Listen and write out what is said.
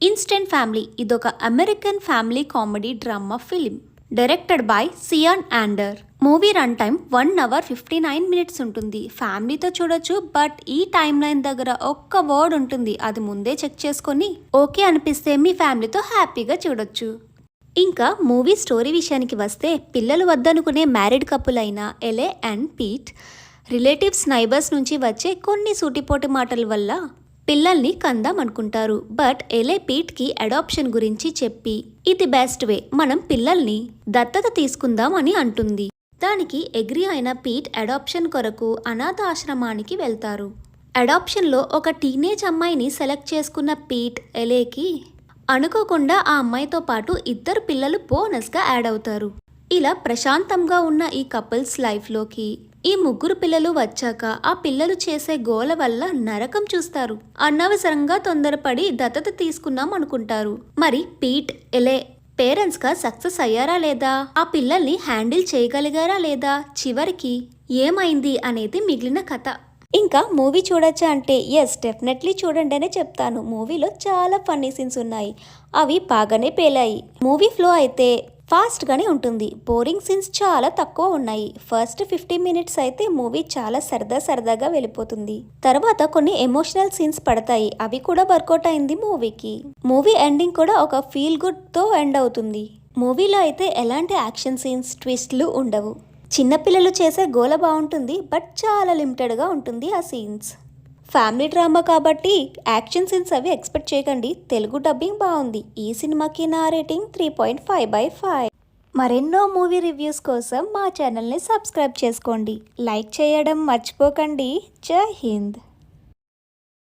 Instant family ఇదొక American family comedy drama film. Directed by Sean Anders movie run time one hour fifty nine minutes ఉంటుంది. ఫ్యామిలీతో చూడొచ్చు but ఈ time line దగ్గర ఒక్క word ఉంటుంది. అది ముందే చెక్ చేసుకొని ఓకే అనిపిస్తే మీ ఫ్యామిలీతో హ్యాపీగా చూడొచ్చు. ఇంకా మూవీ స్టోరీ విషయానికి వస్తే పిల్లలు వద్దనుకునే మ్యారీడ్ కపుల్ అయిన ఎలే అండ్ పీట్ రిలేటివ్స్ నైబర్స్ నుంచి వచ్చే కొన్ని సూటిపోటి మాటల వల్ల పిల్లల్ని కందాం అనుకుంటారు. బట్ ఎలే పీట్కి అడాప్షన్ గురించి చెప్పి ఇది బెస్ట్ వే మనం పిల్లల్ని దత్తత తీసుకుందాం అని అంటుంది. దానికి ఎగ్రీ అయిన పీట్ అడాప్షన్ కొరకు అనాథ ఆశ్రమానికి వెళ్తారు. అడాప్షన్లో ఒక టీనేజ్ అమ్మాయిని సెలెక్ట్ చేసుకున్న పీట్ ఎలేకి అనుకోకుండా ఆ అమ్మాయితో పాటు ఇద్దరు పిల్లలు బోనస్గా యాడ్ అవుతారు. ఇలా ప్రశాంతంగా ఉన్న ఈ కపుల్స్ లైఫ్లోకి ఈ ముగ్గురు పిల్లలు వచ్చాక ఆ పిల్లలు చేసే గోల వల్ల నరకం చూస్తారు. అనవసరంగా తొందరపడి దత్తత తీసుకున్నాం అనుకుంటారు. మరి పీట్ ఎలే పేరెంట్స్గా సక్సెస్ అయ్యారా లేదా? ఆ పిల్లల్ని హ్యాండిల్ చేయగలిగారా లేదా? చివరికి ఏమైంది అనేది మిగిలిన కథ. ఇంకా మూవీ చూడొచ్చా అంటే ఎస్ డెఫినెట్లీ చూడండి అనే చెప్తాను. మూవీలో చాలా ఫన్నీ సీన్స్ ఉన్నాయి. అవి బాగానే పేలాయి. మూవీ ఫ్లో అయితే ఫాస్ట్గానే ఉంటుంది. బోరింగ్ సీన్స్ చాలా తక్కువ ఉన్నాయి. ఫస్ట్ ఫిఫ్టీ మినిట్స్ అయితే మూవీ చాలా సరదా సరదాగా వెళ్ళిపోతుంది. తర్వాత కొన్ని ఎమోషనల్ సీన్స్ పడతాయి. అవి కూడా వర్కౌట్ అయింది మూవీకి. మూవీ ఎండింగ్ కూడా ఒక ఫీల్ గుడ్తో ఎండ్ అవుతుంది. మూవీలో అయితే ఎలాంటి యాక్షన్ సీన్స్ ట్విస్ట్లు ఉండవు. చిన్నపిల్లలు చేసే గోల బాగుంటుంది బట్ చాలా లిమిటెడ్గా ఉంటుంది ఆ సీన్స్. ఫ్యామిలీ డ్రామా కాబట్టి యాక్షన్ సీన్స్ అవి ఎక్స్పెక్ట్ చేయకండి. తెలుగు డబ్బింగ్ బాగుంది. ఈ సినిమాకి నా rating three point five by five. మరెన్నో మూవీ రివ్యూస్ కోసం మా ఛానల్ని సబ్స్క్రైబ్ చేసుకోండి. లైక్ చేయడం మర్చిపోకండి. జై హింద్.